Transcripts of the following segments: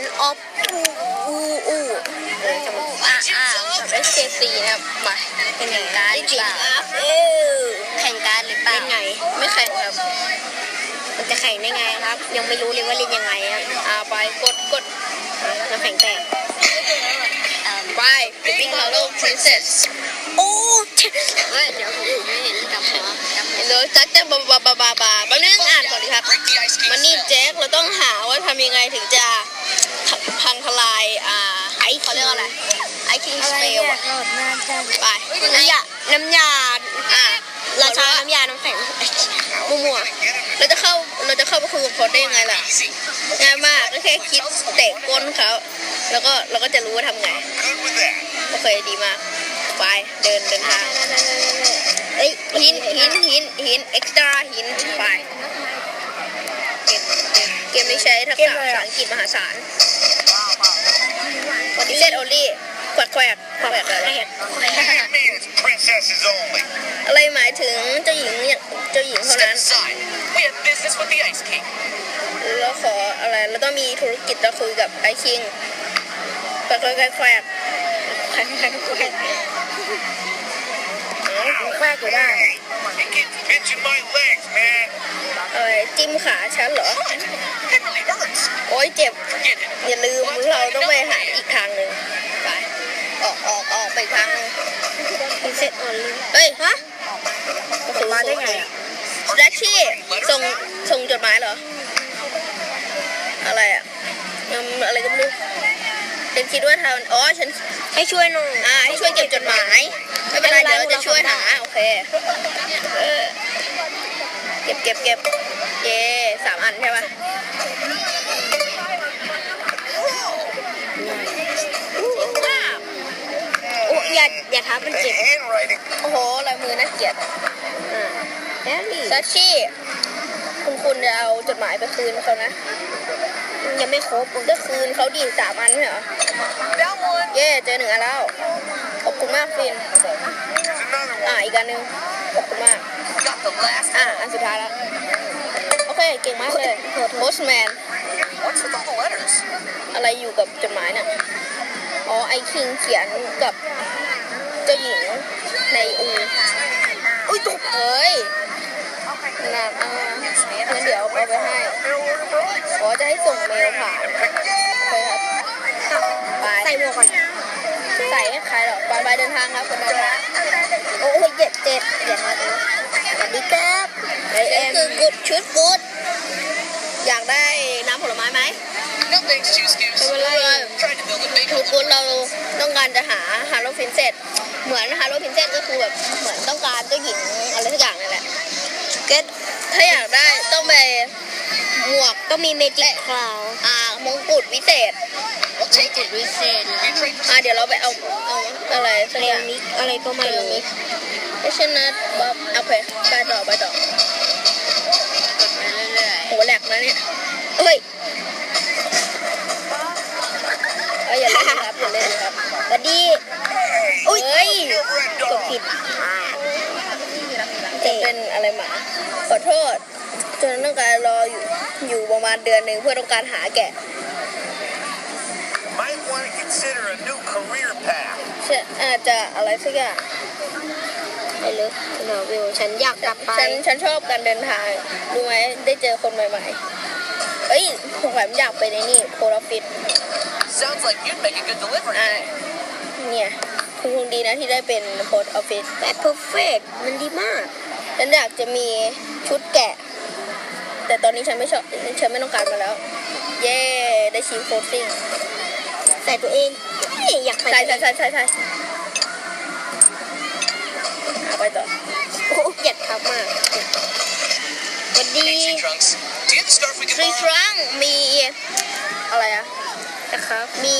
นออฟอูอูอูเออจำอ่าอ่ากับ SKC นะครับมาเป็นแข่งการหรือเปล่าแข่งการหรือเปล่าเล่นไงไม่แข่งครับ มันจะแข่งได้ไงครับ ยังไม่รู้เลยว่าเล่นยังไงครับอ่าไปกดกดน้ำแข็งแตกไปบิ๊กฮาโลพรินเซสโอ้เฮ้ยเดี๋ยวผมไม่เห็นกับหัวเดี๋ยวจักจะบาบาบาบาบาแป๊บนึงอ่านก่อนดีครับมันนี่แจ็คเราต้องหาว่าทำยังไงถึงจะพังทลายอ่าไอเขาเรียกอะไรไอคิ งสอะไรเปลเนี่ยอะโหลดนานจังไปน้ำยา น้ำยาอ่าราชาน้ำยา น้ำแข็งมั่วๆเราจะเข้า เราจะเข้าไปคุยกับเขาได้ยังไงล่ะง่ายมากก็แค่คิดเตะก้นเขาแล้วก็เราก็จะรู้ว่าทำไง Good with that. โอเคดีมาก ไป เดินเดินทางเอ้ยหินหินหินหินเอ็กซ์ตร้าหินไปเกมเกมนี้ใช้ทักษะภาษาอังกฤษมหาศาลวันที่เซตโอลี่ กวัดแควกแควกอะไร What do you mean it's princesses only? อะไรหมายถึงเจ้าหญิงเนี่ยเจ้าหญิงเท่า Step นั้น aside. We have business with the Ice King. แล้วขออะไรเราต้องมีธุรกิจเราคุยกับไอคิงแควกแควกแควกแควกแควกแควกแควกแควกอยู่ได้ It keeps pinching my legs, man. อะไรจิ้มขาฉันเหรอ It really hurts. โอ้ยเจ็บ Forget it. อย่าลืมเราต้องไปหาอีกทางหนึ่งไปออกอ อกออกไปอีกทางหนึ่งพิเศษออนเลยเฮ้ยฮะมาได้ไงอะแรชชี่ส่งส่งจดหมายเหรอ อะไรอะยังอะไรก็ไม่รู้ฉันคิดว่าทำอ๋อฉันให้ช่วยหน่อยอ่าให้ช่วยเก็บจดหมายไม่เป็นไรเดี๋ยวเราจะช่วยหาโอเคเออเก็บเก็บเก็บเย่สามอันใช่ปะ โอย่าทับมัน The เจ็บ handwriting. โอ้โหลายมือน่าเกลียดอ่าแอลลี่แรชชี่คุณคุณจะเอาจดหมายไปคืนเขานะ ยังไม่ครบมึงก็คืนเขาดีสามอันไม่เหรอ Down one. เย่เจอหนึ่งอันแล้ว ขอบคุณมากฟิน Here's another อ่า one. อีกอันหนึ่งขอบคุณมาก Got the last อ่าอันสุดท้ายแล้ว โอเค เก่งมากเลยโพสแมน What's with all the letters? อะไรอยู่กับจดหมายเนี่ยอ๋อ ไอคิงเขียนกับ เจ้าหญิงในอูอุ้ยตกเฮ้ยนะอ่างั้นเดี๋ยวเอาไปให้ขอจะให้ส่งเมลผ่านโอเคครับไปใส่หมวกก่อนใส่ให้ใครหรอกไปไปเดินทางครับคนนั้นนะโอ้ยเจ็ดเจ็ดเจ็ดมาตัวสวัสดีครับไอเอ็มคือกุดชุดกุดอยากได้น้ำผลไม้ไหม No thanks, Juice Goose. ไม่เป็นไร Trying to build a big คือกุดเราต้องการจะหาฮาร์โลฟินเซตเหมือนฮาร์โลฟินเซตก็คือแบบเหมือนต้องการเจ้าหญิงอะไรสักอย่างนั่นแหละเก็ตถ้าอยากได้ต้องไปหมวกก็มีเมจิกคลาวอ่ามงกุฎวิเศษ We'll take it. วิเศษ We trade for อ่าเดี๋ยวเราไปเอาเอาอะไรสักเรอย่างมิกอะไรก็ไม่รู้เพราะฉะนั้นบ๊อบโอเคไปต่อไปต่อกดไปเรื่อยโหแหลกนะเนี่ยเอ้ย ครับอย่าเล่นเลยครับๆสวัสดีอุ้ยเอ้ย Your red กด dog. ผิดจะเป็นอะไรหมา ขอโทษ จนต้องการรออยู่อยู่ประมาณเดือนหนึ่งเพื่อต้องการหาแกะ Might want to consider a new career path. เช่นอาจจะอะไรสักอย่างไปเลยคุณหมอวิวฉันอยากกลับไป ฉันฉันชอบการเดินทางรู้ไหมได้เจอคนใหม่ๆเอ้ยผมแหมอยากไปในนี่โพลาฟิต Sounds like you'd make a good delivery. อ่าเนี่ยคุณคงดีนะที่ได้เป็นโพสออฟฟิศแต่เพอร์เฟกมันดีมากฉันอยากจะมีชุดแกะ แต่ตอนนี้ฉันไม่ชอบฉันไม่ต้องการมาแล้ว เย้ได้ชีฟโคตซิ่งใส่ตัวเองเอ้ยอยากใส่ใช่ใช่ใช่ใช่ใช่เอาไปต่อโอ้อยากทับมากสวัสดี Hey, Tree Trunks. Do you have the scarf we ฟ can รี borrow? ทรังมีอะไรอะ นะครับ มี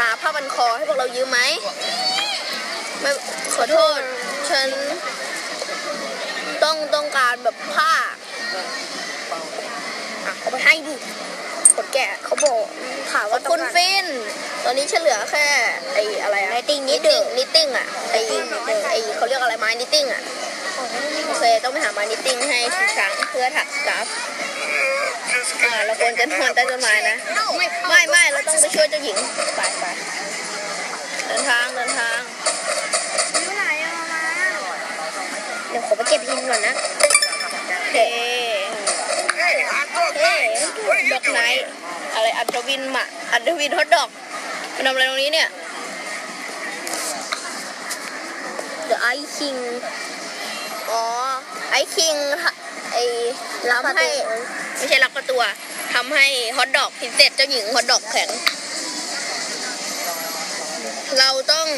อ่าผ้าพันคอให้พวกเรายืมไหมไม่ขอโทษ ฉัน ต้องต้องการแบบผ้าอะเอาไปให้ดิกดแกะเขาบอกถามขอว่าบคุณต้องการ ฟิน ตอนนี้ฉันเหลือแค่ไอ้อะไรอะ Knitting นิต needle ติ้งนิตติ้งอะไอ้ไอ้เขาเรียกอะไรไม้นิตติ้งอะโอเคต้องไปหาไม้นิตติ้งให้ชูช้างเพื่อถักสกราฟ Just อ่าเราควรจะนอนใต้ต้นไม้นะ ไม่ไม่เราต้องไปช่วยเจ้าหญิง ไปไปเดินทางเดินทางเมื่ไหร่อะมา เดี๋ยวขอไปเก็บหินก่อนนะเฮ้เฮ้ดอกไนอะไรอัศวินหมาอัศวินฮอตดอกมาทำอะไรตรงนี้เนี่ย The Ice King อ๋อ ไอคิงไอทำให้ ไม่ใช่ลักประตัวทำให้ฮอตดอกพิเศษเจ้าหญิงฮอตดอกแข็ง เราต้อง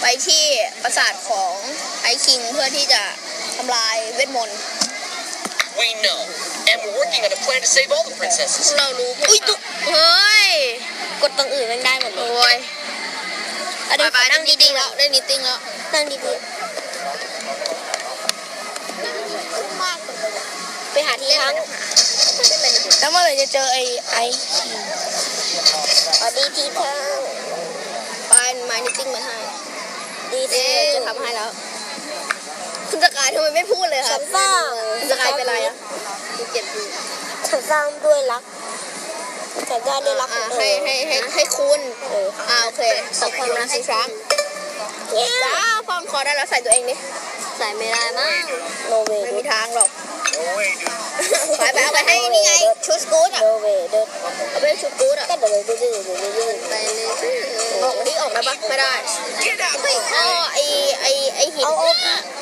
ไปที่ปราสาทของไอคิงเพื่อที่จะทำลายเวทมนต์ We know. And we're working on a plan to save all the พว princesses. กเรารู้อุ้ยตุ๊เฮ้ย กดตรงอื่นมันได้หมดเลโอ้ยยเอาเดี๋ยวไปขอๆนั่งนิดีติ้งๆแล้วได้นิติ้งแล้วนั่งดีๆ ไปหาที่ทั้ง แล้วเมื่อไหร่จะเจอไอไอคิงสวัสดีที่ทั้งไปมานิติ้งมาให้ดีเอ๊ที่ะจะทำให้แล้วคุณสกายทำไมไม่พูดเลยคฉัรับนสร้างคุณสกายเป็นไรอะเจ็บอยู่ฉันสร้างด้วยรักฉันสร้างด้วยรักขอ่าองเธอให้ให้ให้ให้คุณเอออ่าโอเคขอบคุณนะสิช้างเนี่ยจ้าฟังคอได้แล้วใส่ตัวเองดิใส่ไม่ได้มั้งโนเวไม่มีทางหรอก No way, dude. ไปไปเอาไปให้นี่ไงชุดสกู๊ตอะโนเวเดินเอาไปให้ชุดสกู๊ตอะก็เดินเดินเดินเดินเดินเดินไปเลยออกที่ออกได้ปะไม่ได้ Get out. เฮ้ยอ๋อไอไอไอหินเอาเอา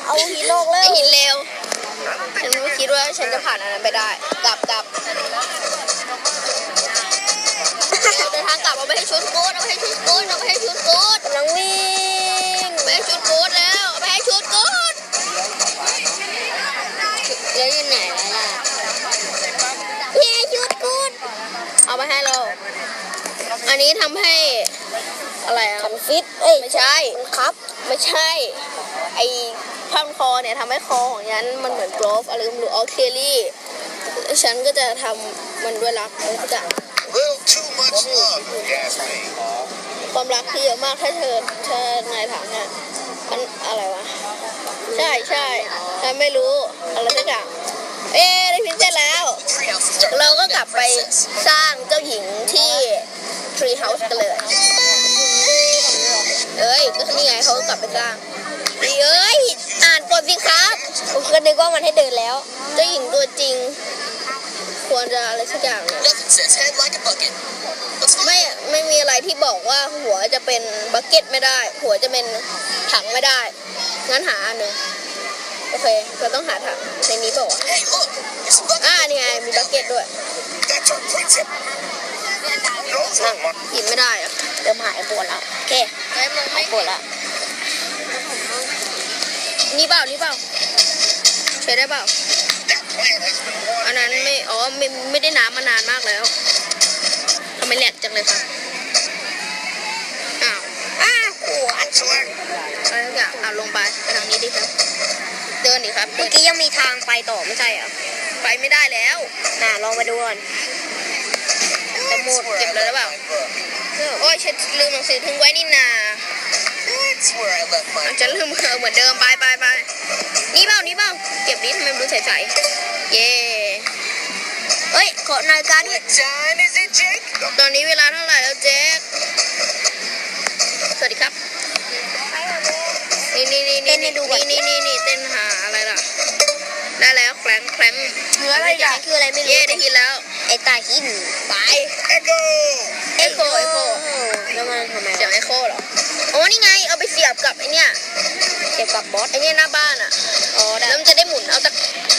เอาหินออกแล้ไอวหินเลวฉันไม่คิดว่าฉันจะผ่านอันนั้นไปได้กลับกลับ นนี้ทำให้อะไรอะขันฟิต เอ้ยไม่ใช่ มันครับ ไม่ใช่ ไอ้ท่อนคอเนี่ยทำให้คอของฉันมันเหมือนกรอฟอะไรก็ไม่รู้ออเคลี่ฉันก็จะทำมันด้วยรักอะไรสักอย่าง Little too much love, if you ask me. ความรักที่เยอะมากถ้าเธอเธอนายถามเนี่ยมันอะไรวะ ใช่ใช่ฉันไม่รู้อะไรสักอย่างเอ๊ะได้พินเสร็จแล้ว Treehouse is starting เรา to ก็ find กลับ that ไป princess. สร้างเจ้าหญิงที่ Tree House กันเลย เอ้ย ก็นี่ไงเขาก็กลับไปสร้างดีเอ้ย อ่านกดสิครับผมก็นึกว่ามันให้เดินแล้ว เจ้าหญิงตัวจริง ควรจะอะไรสักอย่างเนี่ย Nothing says head like a bucket. Let's find ไม่ไม่มีอะไรที่บอกว่าหัวจะเป็นบักเก็ตไม่ได้ หัวจะเป็นถังไม่ได้ งั้นหาอันหนึ่งโอเคเราต้องหาถังในนี้บอกว่าวะ Hey, look! There's a bucket. อ่านี่ไงมีบักเก็ตด้วย That's our princess. Those are my หยิบไม่ได้อะเริ่มหายปวดแล้วโอเคไม่ไม่หายปวดแล้วนี่เปล่านี่เปล่าใช้ได้เปล่า that plant has been อัน watered. นั้นไม่อ๋อไม่ไม่ได้น้ำมานานมากแล้วทำไมแหลกจังเลยครับอ้าวอ้าว Excellent. อะไรทุกอย่างอ่าลงไปไปทางนี้ดิครับ เดินดิครับเมื่อกี้ยังมีทางไปต่อไม่ใช่เหรอไปไม่ได้แล้ว น่าลองไปดูก่อนแต่ หมด That's where เก็บ I เลยหรือ left เปล่า my book. โอ้ยฉันลืมหนังสือทิ้งไว้นี่นา That's where I left my อาจจะลืมเออเหมือนเดิมไปไปไปนี่เปล่านี่เปล่าเก็บดิทำไมมันดูใสๆเย่เฮ้ยขอนาฬิกาด้วย What time is it, Jake? ตอนนี้เวลาเท่าไหร่แล้วเจ๊กสวัสดีครับ นี่นี่นี่เต้นี่นให้ดูก่อนนี่นี่นี่เต้นหาอะไรล่ะ ได้แล้วแคลงแคลงคืออะไรอะคืออะไรไม่รู้เย่ได้ยินแล้วไอ้ ตาหินไป Echo! เอ็กโคเอ็กโคแล้วมันทำไมเสียงเอ็กโคเหรออ๋อนี่ไงเอาไปเสียบกับไอเนี่ยเกี่ยวกับบอสไอเนี่ยหน้าบ้านอะอ๋อได้แล้วมันจะได้หมุนเอาตะ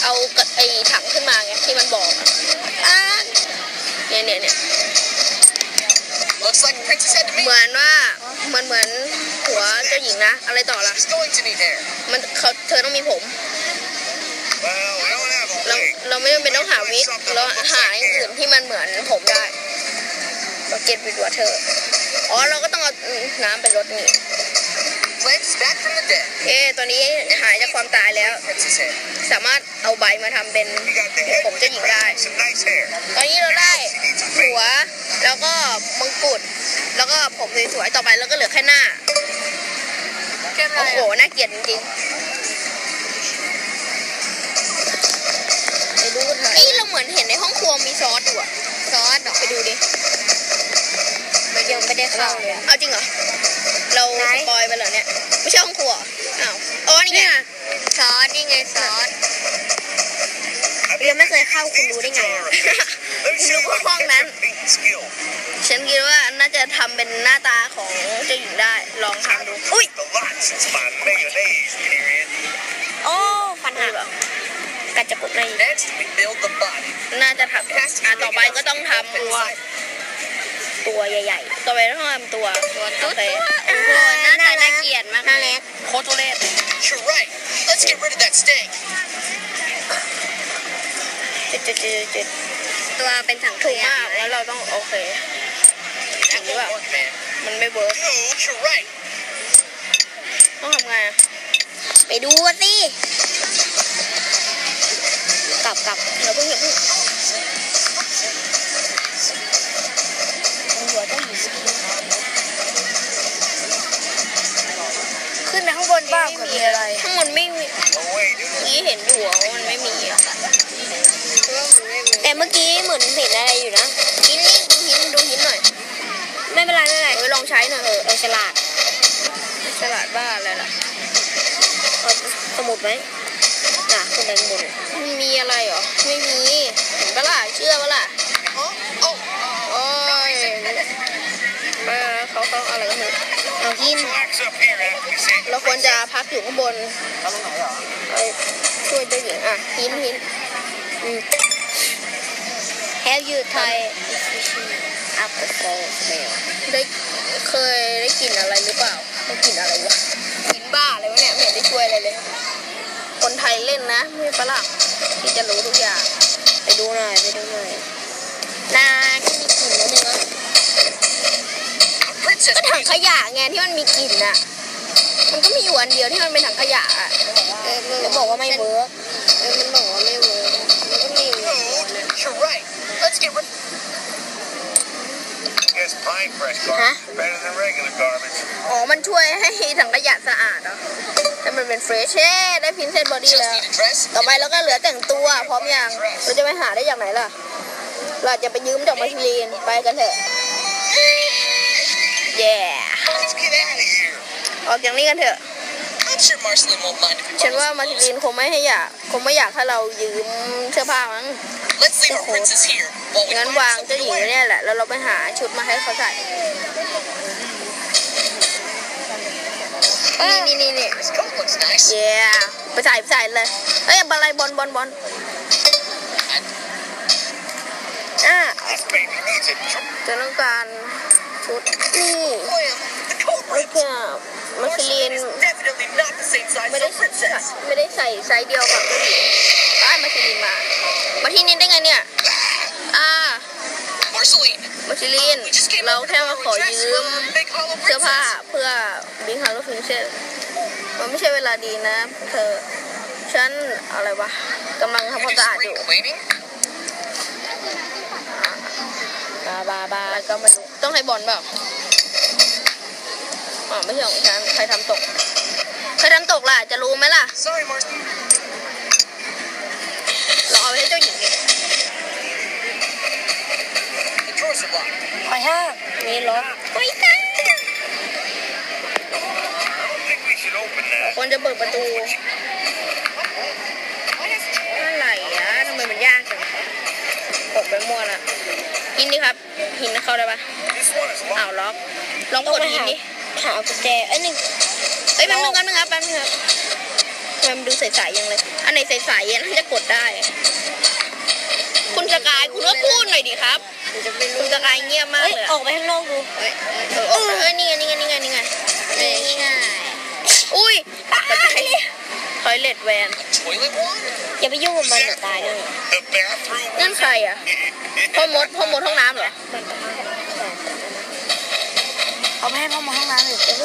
เอากระไอถังขึ้นมาไงที่มันบอกอะอ่าเนี่ยเนี่ยเนี่ย Looks like the princess had to เห meet. มือนว่ามันเหมือนหัวเจ้าหญิงนะ อะไรต่อล่ะ She's going to need hair. มันเขาเธอต้องมีผม Well, we don't have a เรา wig. เราไม่จำ เป็นต้องหาวิกเราหาอย่างอื่นที่มันเหมือนผมได้บักเก็ตวิดวอเทอร์อ๋อเราก็ต้องเอาน้ำไปรดนี่ Plants back from the dead. เอ๊ะตอนนี้หายจากความตายแล้ว Princess head. สามารถเอาใบมาทำเป็น We got the head ผมเจ้าหญิงได้ some nice hair. ตอนนี้เราได้ She needs a หั face. วแล้วก็มงกุฎแล้วก็ผมสวยๆต่อไปแล้วก็เหลือแค่หน้าโอ้โหน่าเกลียดจริงๆ ครัวมีซอสอยู่อะซอสเนาะไปดูดิมันยังไม่ได้เข้าเลยเอาจริงเหรอ เราสปอยไปเหรอเนี่ย ไม่ใช่ห้องครัวเหรออ้าวอ๋อนี่ไง ซอสนี่ไงซอสเรียนไม่เคยเข้าคุณรู้ได้ไงอะ คุณรู้ว่าห้องนั้น ฉันคิดว่าน่าจะทำเป็นหน้าตาของเจ้าหญิงได้ ลองทำดู อุ้ยโอ้ฟันหัก กัดจะกดใน Next, we build the body. น่าจะทำอะต่อไปก็ต้องทำตัว ตัวใหญ่ต่อไปต้องทำตัวตัวตุ๊ดๆโอ้โหหน้าตาน่าเกลียดมากน่ารักโคตรเลส You're right. Let's get rid of that stank. จุดจุดจุดจุดตัวเป็นถังขถูกยะมากแล้วเราต้องโอเค That won't work, man. มันไม่เวิร์ก Dude, you're right. ต้องทำไงอะไปดูสิ กลับกลับเราเพิ่งอย่าเพิ่งหัวเจ้าหญิงขึ้นไปข้างบนบ้างมีอะไรข้างบนไม่มี No way, dude. นี้เห็นอยู่ว่ามันไม่มีอะแต่เมื่อกี้เหมือนเห็นอะไรอยู่นะหินนี่ดูหินดูหินหน่อย ไม่เป็นไรไม่เป็นไรเออลองใช้หน่อยเออเออฉลาดฉลาดบ้าอะไรล่ะเอาสมุดไหมน่ะ ขึ้นไปข้างบนมันมีอะไรเหรอ ไม่มีเห็นปะล่ะเชื่อปะล่ะ Huh? Oh, โอ้ยเออเขาเขาอะไรกันเนี่ยเอาหิน เราควรจะพักอยู่ข้างบนไปช่วยเจ้าหญิงอะหินหินอืม Have you tried after fall smell ได้เคยได้กลิ่นอะไรหรือเปล่าได้กลิ่นอะไรวะกลิ่นบ้าอะไรวะเนี่ยไม่เห็นได้ช่วยอะไรเลย คนไทยเล่นนะ ไม่ใช่ฝรั่งที่จะรู้ทุกอย่าง ไปดูหน่อยไปดูหน่อยนาที่มีกลิ่นแล้วนึงอะ a princess ก็ถัง please. ขยะไงที่มันมีกลิ่นอะ มันก็มีอยู่อันเดียวที่มันเป็นถังขยะอะแล้วบอกว่าไม่เวิร์กเออมันบอกว่าไม่เวิร์กมันก็ไม่เวิร์ก Dude, you're right. Let's get rid. Guess pine press garbage is better than regular garbage. อ๋อ มันช่วยให้ถังขยะสะอาดเหรอ ให้มันเป็นเฟรชเช่ได้พินเซตบอดี้ Just แล้ว need a dress. ต่อไปเราก็เหลือแต่งตัวพร้อมยังเราจะไปหาได้จากไหนล่ะ เราอาจจะไปยืมจากมาชิลีนไปกันเถอะเย่ Let's get out of here. ออกจากนี้กันเถอะ I'm sure Marceline won't mind if we ฉัน borrow ว่า some มาชิ clothes. ลีนคงไม่ให้อยากคงไม่อยากให้เรายืมเสื้อผ้ามั้ง Let's leave our princess here while we งั้น find วาง something เจ้าห to ญิงไว้ wear. เนี่ยแหละ แล้วเราไปหาชุดมาให้เขาใส่ นี่นี่นี่นี่ This coat looks nice. เย้ไปใส่ไปใส่เลยเอ้ยบอลอะไรบอลบอลบอลอะ This baby needs a drink. จะต้องการชุดนี่ Well, the coat ไอ้ rips. เพื่อมาชิลีน Marceline is definitely not the same size ไม่ as ได้ใส่ princess. ไม่ได้ใส่ไซส์เดียวกับเจ้หญิงได้มาชิลีนมา มาที่นี่ได้ไงเนี่ย อ่า Marceline, มาชิลีน we just came เรา over แค่ to มา borrow ขอ a dress ยืม for Big Hollow เสื้อผ้า Princess. เพื่อบิงฮาร์โลฟินเชนมันไม่ใช่เวลาดีนะ เธอ ฉันอะไรวะกำลังทำความ You do สะอาดอยู่ spring cleaning? บาบาบาอะไรก็ไม่รู้ต้องให้บอลเปล่าอ๋อไม่ใช่ของฉันใครทำตก ใครทำตกล่ะ จะรู้ไหมล่ะ Sorry, Marceline. ลองเอาไปให้เจ้าหญิงดิ The drawers are locked. ขอห้ามีรถ โอ้ยจ้า I don't think we should open that. คนจะเปิดประตูอะไรอะทำไมมันยากจังกดไปมั่วละหินดิครับ หินเข้าได้ปะ This one is อ้าว locked. ล็อกลองกดหินดิหากุญแจเอ้ยหนึ่งเอ้ยแป๊บนึงแป๊บนึงครับแป๊บนึงครับทำไมมันดูใสๆยังเลย อันไหนใสๆอะน่าจะกดได้ คุณสกายคุณก็พูดหน่อยดิครับ จะไปคุณสกายเงียบมากเอ้ยเลยออะอกไปข้างนอกดูเออออกไปเอ้ยนี่ไงนี่ไงนี่ไงนี่ไงนี่ง่ายอุ้ยตกใจทอยเลตแวน Toilet wand? อย่าไปยุ่งกับมันเดี๋ยวตายด้วย The bathroom. นั่นใครอะพ่อมดพ่อมดห้องน้ำเหรอเอาไปให้พ่อมาห้องน้ำอยู่เดี๋ยว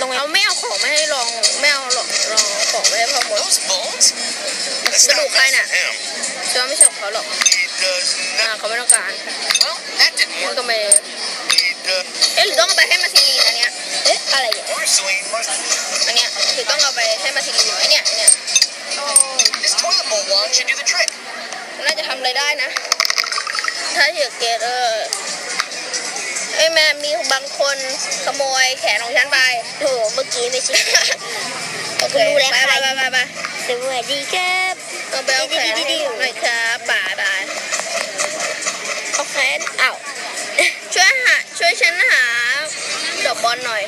ลงเอาไม่เอาของไม่ให้ลองไม่เอาหรอกลองเอา ของไม่ให้พ่อมด Those bones? Let's Cái not đồ khai mess nè. with him. เชื่อไม่ใช่ของเขาหรอก He does อ่า not. เขาไม่ต้องการ Well, that didn't มัน work. ก็ไม่ He does. เอ๊ะหรือต้องเอาไปให้มาซิลีนอันเนี้ย เอ๊ะอะไรเนี่ย Marceline must. อันเนี้ยหรือต้องเอาไปให้มาซิลีนไอ้เนี่ยไอ้เนี่ย This toilet bowl wand should do the trick. น่าจะทำอะไรได้นะ ถ้าเหียเกตเออไอ้ย แม่มีบางคนขโมยแขนของฉันไปโถเมื่อกี้ไม่ใช่โอเครู้แล้วไปใครไปไปไปสวัสดีครับเอาไปเอาแขนให้หน่อยครับบายบายเอาแขนอ้าวช่วยหาช่วยฉันหาดอกบอลหน่อย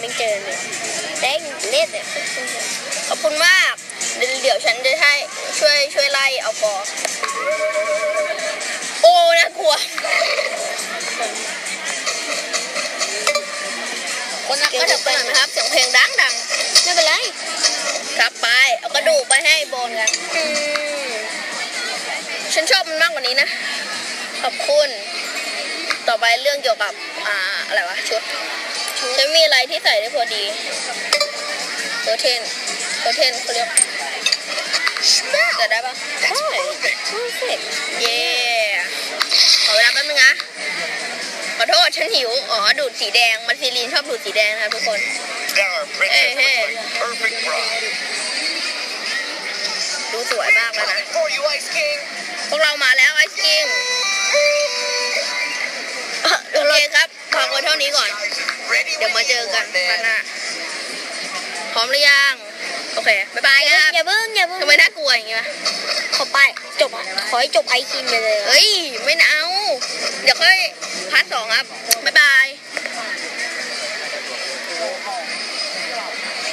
ไม่เจอเลยแดงเล็ดเนี่ยขอบคุณมากเดี๋ยวเดี๋ยวฉันจะให้ช่วยช่วยไล่เอากอโอ้น่ากลัว คนนักก็จะเป็นนะครับเสียงเพลงดังดังไม่เป็นไรๆครับไป เอากระดูกไปให้โบนกันอืมฉันชอบมันมากกว่านี้นะ ขอบคุณ ต่อไปเรื่องเกี่ยวกับ อ่า อะไรวะ ชุด ฉันมีอะไรที่ใส่ได้พอดีโคเทนโคเทนเขาเรียกเกิดได้ปะได้เพอร์เฟกเย่ขอเวลาแป๊บนึงนะขอ โทษฉันหิว อ๋อ ดูดสีแดง มันซีรีนชอบดูดสีแดงนะครับทุกคน Now our princess Hey, hey. looks like a perfect bride. ดูสวยมากเลยนะ For you, Ice King. พวกเรามาแล้วไอศครีมโอเคครับพอไว้เท่านี้ก่อน Ready เดี๋ยวมา when เจอ you กัน are, ครั้งห man. น้าพร้อมหรือยัง โอเค บ๊ายบายครับอย่าเพิ่งอย่าเพิ่งทำไมน่ากลัวอย่างงี้วะขอไปจบขอให้จบไอคินไปเลย เฮ้ย ไม่เอา เดี๋ยวค่อย พาร์ทสองครับ